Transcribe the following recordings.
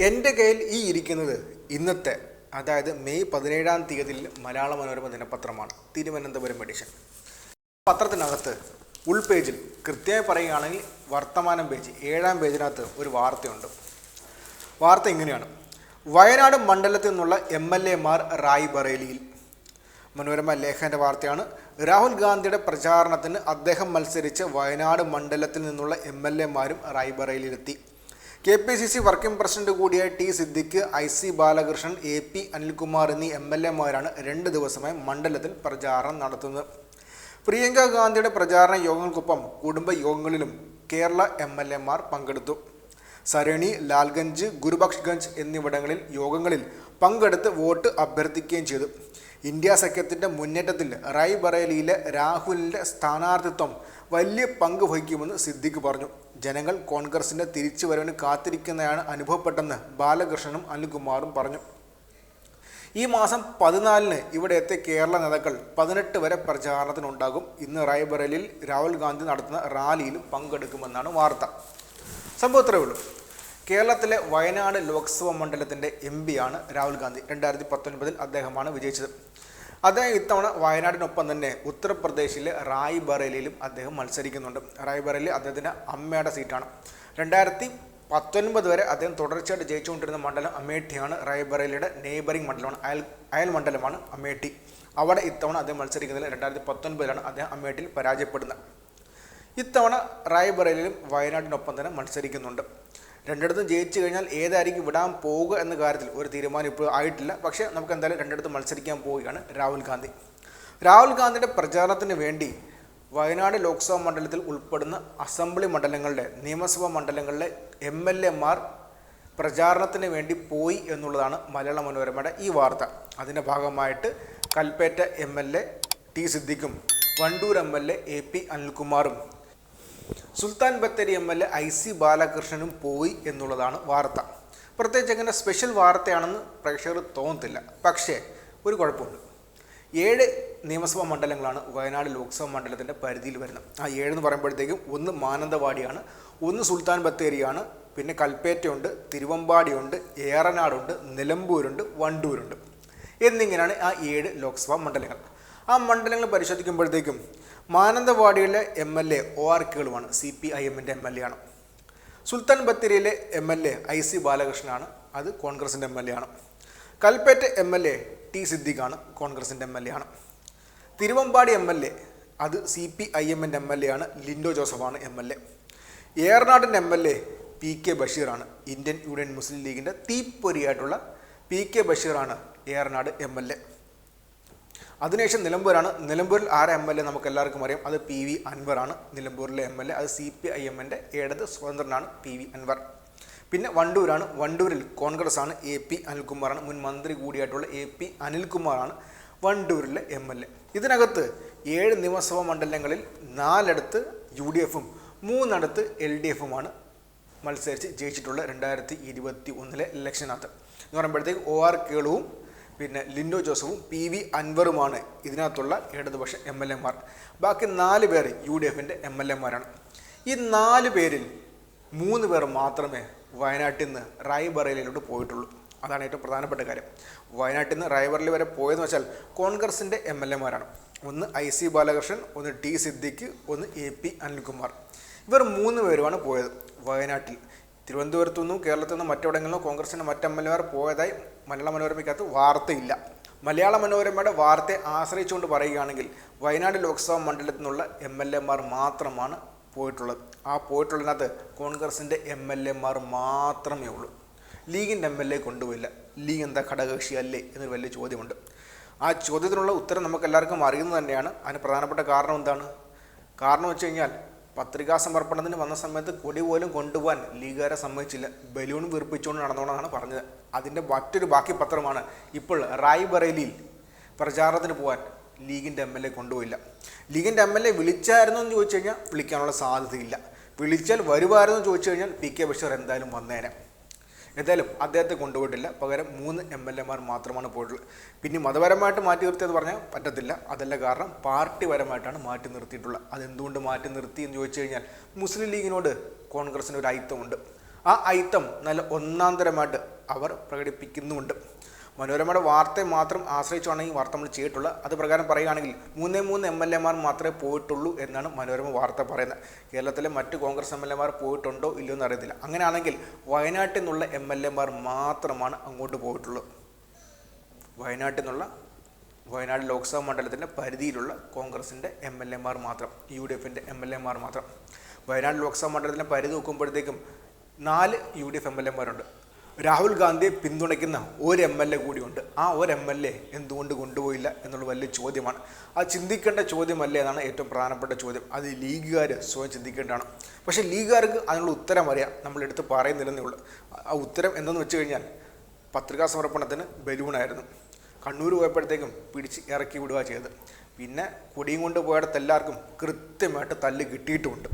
എന്റെ കയ്യിൽ ഈ ഇരിക്കുന്നത് ഇന്നത്തെ അതായത് മെയ് പതിനേഴാം തീയതിയിൽ മലയാള മനോരമ ദിനപത്രമാണ് തിരുവനന്തപുരം എഡിഷൻ പത്രത്തിനകത്ത് ഉൾപേജിൽ കൃത്യമായി പറയുകയാണെങ്കിൽ വർത്തമാനം പേജ് ഏഴാം പേജിനകത്ത് ഒരു വാർത്തയുണ്ട്. വാർത്ത ഇങ്ങനെയാണ്. വയനാട് മണ്ഡലത്തിൽ നിന്നുള്ള എം എൽ എമാർ റായ് ബറേലിയിൽ. മനോരമ ലേഖന്റെ വാർത്തയാണ്. രാഹുൽ ഗാന്ധിയുടെ പ്രചാരണത്തിന് അദ്ദേഹം മത്സരിച്ച് വയനാട് മണ്ഡലത്തിൽ നിന്നുള്ള എം എൽ എമാരും റായ്ബറയിലെത്തി K P C C working president കൂടിയായ T Siddique I C Balakrishnan A P Anilkumar എന്നീ എം എൽ എമാരാണ് രണ്ട് ദിവസമായി മണ്ഡലത്തിൽ പ്രചാരണം നടത്തുന്നത്. പ്രിയങ്ക ഗാന്ധിയുടെ പ്രചാരണ യോഗങ്ങൾക്കൊപ്പം കുടുംബയോഗങ്ങളിലും കേരള എം എൽ എമാർ പങ്കെടുത്തു. സരണി ലാൽഗഞ്ച് ഗുരുബക്ഷ്ഗഞ്ച് എന്നിവിടങ്ങളിൽ യോഗങ്ങളിൽ പങ്കെടുത്ത് വോട്ട് അഭ്യർത്ഥിക്കുകയും ചെയ്തു. ഇന്ത്യ സഖ്യത്തിന്റെ മുന്നേറ്റത്തിൽ റായ്ബറേലിയിലെ രാഹുലിന്റെ സ്ഥാനാർത്ഥിത്വം വലിയ പങ്ക് വഹിക്കുമെന്ന് സിദ്ദിഖ് പറഞ്ഞു. ജനങ്ങൾ കോൺഗ്രസിന്റെ തിരിച്ചുവരവിന് കാത്തിരിക്കുന്നതാണ് അനുഭവപ്പെട്ടെന്ന് ബാലകൃഷ്ണനും അനിൽകുമാറും പറഞ്ഞു. ഈ മാസം പതിനാലിന് ഇവിടെ എത്തിയ കേരള നേതാക്കൾ പതിനെട്ട് വരെ പ്രചാരണത്തിനുണ്ടാകും. ഇന്ന് റായ്ബറേലിയിൽ രാഹുൽ ഗാന്ധി നടത്തുന്ന റാലിയിലും പങ്കെടുക്കുമെന്നാണ് വാർത്ത. സംഭവം ഉള്ളൂ. കേരളത്തിലെ വയനാട് ലോക്സഭാ മണ്ഡലത്തിന്റെ എം ആണ് രാഹുൽ ഗാന്ധി. രണ്ടായിരത്തി പത്തൊൻപതിൽ അദ്ദേഹമാണ് വിജയിച്ചത്. അദ്ദേഹം ഇത്തവണ വയനാടിനൊപ്പം തന്നെ ഉത്തർപ്രദേശിലെ റായ് ബറേലിയിലും അദ്ദേഹം മത്സരിക്കുന്നുണ്ട്. റായ് ബറേലി അദ്ദേഹത്തിന്റെ അമ്മയുടെ സീറ്റാണ്. രണ്ടായിരത്തി പത്തൊൻപത് വരെ അദ്ദേഹം തുടർച്ചയായിട്ട് ജയിച്ചുകൊണ്ടിരുന്ന മണ്ഡലം അമേഠിയാണ്. റായ്ബറേലിയുടെ നെയ്ബറിംഗ് മണ്ഡലമാണ്. അയൽ അയൽ മണ്ഡലമാണ് അമേഠി. അവിടെ ഇത്തവണ അദ്ദേഹം മത്സരിക്കുന്നതിൽ രണ്ടായിരത്തി പത്തൊൻപതിലാണ് അദ്ദേഹം അമേഠിയിൽ പരാജയപ്പെടുന്നത്. ഇത്തവണ റായ്ബറേലിയിലും വയനാടിനൊപ്പം തന്നെ മത്സരിക്കുന്നുണ്ട്. രണ്ടിടത്തും ജയിച്ചു കഴിഞ്ഞാൽ ഏതായിരിക്കും വിടാൻ പോവുക എന്ന കാര്യത്തിൽ ഒരു തീരുമാനം ഇപ്പോൾ ആയിട്ടില്ല. പക്ഷേ നമുക്ക് എന്തായാലും രണ്ടിടത്തും മത്സരിക്കാൻ പോവുകയാണ് രാഹുൽ ഗാന്ധി. രാഹുൽ ഗാന്ധിയുടെ പ്രചാരണത്തിന് വേണ്ടി വയനാട് ലോക്സഭാ മണ്ഡലത്തിൽ ഉൾപ്പെടുന്ന അസംബ്ലി മണ്ഡലങ്ങളുടെ നിയമസഭാ മണ്ഡലങ്ങളിലെ എം എൽ എമാർ പ്രചാരണത്തിന് വേണ്ടി പോയി എന്നുള്ളതാണ് മലയാള മനോരമയുടെ ഈ വാർത്ത. അതിന്റെ ഭാഗമായിട്ട് Kalpetta M L A T സിദ്ദിഖും Wandoor M L A A P അനിൽകുമാറും Sultan Bathery M L A I C ബാലകൃഷ്ണനും പോയി എന്നുള്ളതാണ് വാർത്ത. പ്രത്യേകിച്ച് അങ്ങനെ സ്പെഷ്യൽ വാർത്തയാണെന്ന് പ്രേക്ഷകർ തോന്നത്തില്ല. പക്ഷേ ഒരു കുഴപ്പമുണ്ട്. ഏഴ് നിയമസഭാ മണ്ഡലങ്ങളാണ് വയനാട് ലോക്സഭാ മണ്ഡലത്തിന്റെ പരിധിയിൽ വരുന്നത്. ആ ഏഴ് എന്ന് പറയുമ്പോഴത്തേക്കും ഒന്ന് മാനന്തവാടിയാണ് ഒന്ന് സുൽത്താൻ ബത്തേരിയാണ് പിന്നെ കൽപ്പേറ്റയുണ്ട് തിരുവമ്പാടിയുണ്ട് ഏറനാടുണ്ട് നിലമ്പൂരുണ്ട് വണ്ടൂരുണ്ട്. എന്നിങ്ങനെയാണ് ആ ഏഴ് ലോക്സഭാ മണ്ഡലങ്ങൾ. ആ മണ്ഡലങ്ങൾ പരിശോധിക്കുമ്പോഴത്തേക്കും മാനന്തവാടിയിലെ M L A O R കേളുവാണ് C P I എമ്മിന്റെ എം എൽ എ ആണ് Sultan ബത്തേരിയിലെ M L A I C ബാലകൃഷ്ണനാണ് അത് കോൺഗ്രസിന്റെ എം എൽ എ ആണ് Kalpetta M L A T സിദ്ദിഖാണ് കോൺഗ്രസിന്റെ എം എൽ എ ആണ് തിരുവമ്പാടി എം എൽ എ അത് സി പി ഐ എമ്മിന്റെ M L A ആണ് ലിൻഡോ ജോസഫാണ് M L A ഏറനാടിന്റെ M L A P K ബഷീറാണ് Indian Union Muslim ലീഗിന്റെ തീപ്പൊരിയായിട്ടുള്ള P K ബഷീറാണ് Eranad M L A അതിനുശേഷം നിലമ്പൂരാണ്. നിലമ്പൂരിൽ ആരെ എം എൽ എ നമുക്ക് എല്ലാവർക്കും അറിയാം. അത് പി വി അൻവറാണ്. നിലമ്പൂരിലെ എം എൽ എ. അത് സി പി ഐ എമ്മിന്റെ ഇടത് സ്വതന്ത്രനാണ് പി വി അൻവർ. പിന്നെ വണ്ടൂരാണ്. വണ്ടൂരിൽ കോൺഗ്രസ് ആണ് എ പി അനിൽകുമാറാണ്. മുൻ മന്ത്രി കൂടിയായിട്ടുള്ള എ പി അനിൽകുമാറാണ് വണ്ടൂരിലെ എം എൽ എ. ഇതിനകത്ത് ഏഴ് നിയമസഭാ മണ്ഡലങ്ങളിൽ നാലിടത്ത് യു ഡി എഫും മൂന്നിടത്ത് എൽ ഡി എഫുമാണ് മത്സരിച്ച് ജയിച്ചിട്ടുള്ള രണ്ടായിരത്തി ഇരുപത്തി ഒന്നിലെ ഇലക്ഷനകത്ത്. എന്ന് പറയുമ്പോഴത്തേക്ക് ഒ ആർ കേളുവും പിന്നെ ലിൻഡോ ജോസഫും പി വി അൻവറുമാണ് ഇതിനകത്തുള്ള ഇടതുപക്ഷ എം എൽ എമാർ ബാക്കി നാല് പേർ യു ഡി എഫിന്റെ എം എൽ എമാരാണ് ഈ നാല് പേരിൽ മൂന്ന് പേർ മാത്രമേ വയനാട്ടിൽ നിന്ന് റായ്ബറയിലോട്ട് പോയിട്ടുള്ളൂ. അതാണ് ഏറ്റവും പ്രധാനപ്പെട്ട കാര്യം. വയനാട്ടിൽ നിന്ന് റായ്ബറയിൽ വരെ പോയതെന്ന് വെച്ചാൽ കോൺഗ്രസിന്റെ എം എൽ എമാരാണ് ഒന്ന് ഐ സി ബാലകൃഷ്ണൻ ഒന്ന് ടി സിദ്ദിഖ് ഒന്ന് എ പി അനിൽകുമാർ. ഇവർ മൂന്ന് പേരുമാണ് പോയത് വയനാട്ടിൽ. തിരുവനന്തപുരത്തു നിന്നും കേരളത്തിൽ നിന്നും മറ്റിടങ്ങളിലും കോൺഗ്രസിന്റെ മറ്റ് എം എൽ പോയതായി മലയാള മനോരമയ്ക്കകത്ത് വാർത്തയില്ല. മലയാള മനോരമയുടെ വാർത്തയെ ആശ്രയിച്ചുകൊണ്ട് പറയുകയാണെങ്കിൽ വയനാട് ലോക്സഭാ മണ്ഡലത്തിൽ നിന്നുള്ള എം എൽ എമാർ മാത്രമാണ് പോയിട്ടുള്ളത്. ആ പോയിട്ടുള്ളതിനകത്ത് കോൺഗ്രസിന്റെ എം എൽ എമാർ മാത്രമേ ഉള്ളൂ. ലീഗിന്റെ എം എൽ എ കൊണ്ടുപോയില്ല. ലീഗ് എന്താ ഘടകകക്ഷി അല്ലേ എന്നൊരു വലിയ ചോദ്യമുണ്ട്. ആ ചോദ്യത്തിനുള്ള ഉത്തരം നമുക്ക് എല്ലാവർക്കും അറിയുന്നത് തന്നെയാണ്. അതിന് പ്രധാനപ്പെട്ട കാരണം എന്താണ്? കാരണം വെച്ച് കഴിഞ്ഞാൽ പത്രികാ സമർപ്പണത്തിന് വന്ന സമയത്ത് കൊടി പോലും കൊണ്ടുപോകാൻ ലീഗുകാരെ സമ്മതിച്ചില്ല. ബലൂൺ വീർപ്പിച്ചുകൊണ്ട് നടന്നോണെന്നാണ് പറഞ്ഞത്. അതിന്റെ മറ്റൊരു ബാക്കി പത്രമാണ്. ഇപ്പോൾ റായ്ബറേലിയിൽ പ്രചാരണത്തിന് പോകാൻ ലീഗിന്റെ എം എൽ എ കൊണ്ടുപോയില്ല. ലീഗിന്റെ എം എൽ എ വിളിച്ചായിരുന്നു എന്ന് ചോദിച്ചു കഴിഞ്ഞാൽ വിളിക്കാനുള്ള സാധ്യതയില്ല. വിളിച്ചാൽ വരുമായിരുന്നു ചോദിച്ചു കഴിഞ്ഞാൽ പി കെ ബഷീർ എന്തായാലും വന്നേനെ. എന്തായാലും അദ്ദേഹത്തെ കൊണ്ടുപോയിട്ടില്ല. പകരം മൂന്ന് എം എൽ എമാർ മാത്രമാണ് പോയിട്ടുള്ളത്. പിന്നെ മതപരമായിട്ട് മാറ്റി നിർത്തിയെന്ന് പറഞ്ഞാൽ പറ്റത്തില്ല. അതല്ല കാരണം പാർട്ടിപരമായിട്ടാണ് മാറ്റി നിർത്തിയിട്ടുള്ളത്. അതെന്തുകൊണ്ട് മാറ്റി നിർത്തി എന്ന് ചോദിച്ചു കഴിഞ്ഞാൽ മുസ്ലിം ലീഗിനോട് കോൺഗ്രസിന് ഒരു അയിത്തമുണ്ട്. ആ ഐറ്റം നല്ല ഒന്നാന്തരമായിട്ട് അവർ പ്രകടിപ്പിക്കുന്നുമുണ്ട്. മനോരമയുടെ വാർത്തയെ മാത്രം ആശ്രയിച്ചാണ് ഈ വാർത്ത നമ്മൾ ചെയ്തിട്ടുള്ളത്. അത് പ്രകാരം പറയുകയാണെങ്കിൽ മൂന്നേ മൂന്ന് എം എൽ എമാർ മാത്രമേ പോയിട്ടുള്ളൂ എന്നാണ് മനോരമ വാർത്ത പറയുന്നത്. കേരളത്തിലെ മറ്റ് കോൺഗ്രസ് എം എൽ എമാർ പോയിട്ടുണ്ടോ ഇല്ലയോ എന്ന് അറിയത്തില്ല. അങ്ങനെയാണെങ്കിൽ വയനാട്ടിൽ നിന്നുള്ള എം എൽ എമാർ മാത്രമാണ് അങ്ങോട്ട് പോയിട്ടുള്ളൂ. വയനാട്ടിൽ നിന്നുള്ള വയനാട് ലോക്സഭാ മണ്ഡലത്തിന്റെ പരിധിയിലുള്ള കോൺഗ്രസിന്റെ എം എൽ എമാർ മാത്രം യു ഡി എഫിന്റെ എം എൽ എമാർ മാത്രം. വയനാട് ലോക്സഭാ മണ്ഡലത്തിന്റെ പരിധി നോക്കുമ്പോഴത്തേക്കും നാല് U D F M L എമാരുണ്ട്. Rahul ഗാന്ധിയെ പിന്തുണയ്ക്കുന്ന ഒരു എം എൽ എ കൂടിയുണ്ട്. ആ ഒരു എം എൽ എ എന്തുകൊണ്ട് കൊണ്ടുപോയില്ല എന്നുള്ള വലിയ ചോദ്യമാണ്. ആ ചിന്തിക്കേണ്ട ചോദ്യമല്ലേ എന്നാണ് ഏറ്റവും പ്രധാനപ്പെട്ട ചോദ്യം. അത് ലീഗുകാർ സ്വയം ചിന്തിക്കേണ്ടതാണ്. പക്ഷേ ലീഗുകാർക്ക് അതിനുള്ള ഉത്തരം അറിയാം. നമ്മളെടുത്ത് പറയുന്നില്ലെന്നേ ഉള്ളൂ. ആ ഉത്തരം എന്തെന്ന് വെച്ച് കഴിഞ്ഞാൽ പത്രികാ സമർപ്പണത്തിന് ബലൂണായിരുന്നു. കണ്ണൂർ പോയപ്പോഴത്തേക്കും പിടിച്ച് ഇറക്കി വിടുക ചെയ്തത്. പിന്നെ കൊടിയും കൊണ്ട് പോയിടത്ത് എല്ലാവർക്കും കൃത്യമായിട്ട് തല്ല് കിട്ടിയിട്ടുമുണ്ട്.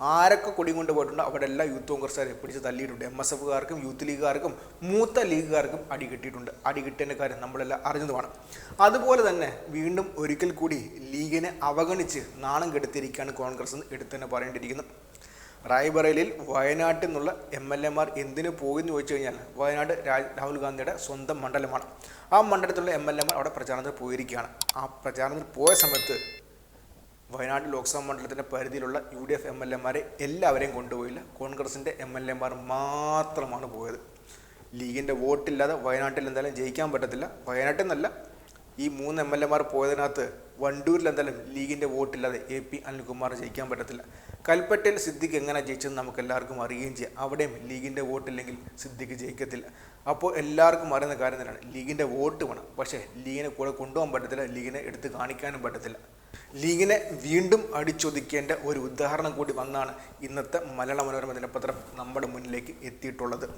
ആരൊക്കെ കൊടി കൊണ്ട് പോയിട്ടുണ്ടോ അവിടെ എല്ലാ യൂത്ത് കോൺഗ്രസ്സുകാരെ പിടിച്ച് തല്ലിയിട്ടുണ്ട് എം എസ് എഫുകാർക്കും യൂത്ത് ലീഗുകാർക്കും മൂത്ത ലീഗുകാർക്കും അടി കിട്ടിയിട്ടുണ്ട്. അടി കിട്ടിയതിന്റെ കാര്യം നമ്മളെല്ലാം അറിഞ്ഞതുമാണ്. അതുപോലെ തന്നെ വീണ്ടും ഒരിക്കൽ കൂടി ലീഗിനെ അവഗണിച്ച് നാണം കെടുത്തിരിക്കുകയാണ് കോൺഗ്രസ് എന്ന് എടുത്തു തന്നെ പറയേണ്ടിയിരിക്കുന്നത് റായ്ബറേലിയിൽ വയനാട്ടിൽ നിന്നുള്ള എം എൽ എമാർ എന്തിനു പോകുമെന്ന് ചോദിച്ചു കഴിഞ്ഞാൽ വയനാട് രാഹുൽ ഗാന്ധിയുടെ സ്വന്തം മണ്ഡലമാണ്. ആ മണ്ഡലത്തിലുള്ള എം എൽ എമാർ അവിടെ പ്രചാരണത്തിൽ പോയിരിക്കുകയാണ്. ആ പ്രചാരണത്തിൽ പോയ സമയത്ത് വയനാട് ലോക്സഭാ മണ്ഡലത്തിന്റെ പരിധിയിലുള്ള U D F M L എമാരെ എല്ലാവരെയും കൊണ്ടുപോയില്ല. കോൺഗ്രസിന്റെ എം എൽ എമാർ മാത്രമാണ് പോയത്. ലീഗിന്റെ വോട്ടില്ലാതെ വയനാട്ടിൽ എന്തായാലും ജയിക്കാൻ പറ്റത്തില്ല. വയനാട്ടിൽ നിന്നല്ല ഈ മൂന്ന് എം എൽ എമാർ പോയതിനകത്ത് വണ്ടൂരിൽ എന്തായാലും ലീഗിന്റെ വോട്ടില്ലാതെ എ പി അനിൽകുമാർ ജയിക്കാൻ പറ്റത്തില്ല. കൽപ്പറ്റയിൽ സിദ്ദിഖ് എങ്ങനെ ജയിച്ചെന്ന് നമുക്ക് എല്ലാവർക്കും അറിയുകയും ചെയ്യാം. അവിടെയും ലീഗിന്റെ വോട്ടില്ലെങ്കിൽ സിദ്ദിഖ് ജയിക്കത്തില്ല. അപ്പോൾ എല്ലാവർക്കും അറിയുന്ന കാര്യം തന്നെയാണ്. ലീഗിന്റെ വോട്ട് വേണം. പക്ഷേ ലീഗിനെ കൂടെ കൊണ്ടുപോകാൻ പറ്റത്തില്ല. ലീഗിനെ എടുത്ത് കാണിക്കാനും പറ്റത്തില്ല. ലീഗിനെ വീണ്ടും അടിച്ചൊതുക്കേണ്ട ഒരു ഉദാഹരണം കൂടി വന്നാണ് ഇന്നത്തെ മലയാള മനോരമ ദിനപത്രം നമ്മുടെ മുന്നിലേക്ക് എത്തിയിട്ടുള്ളത്.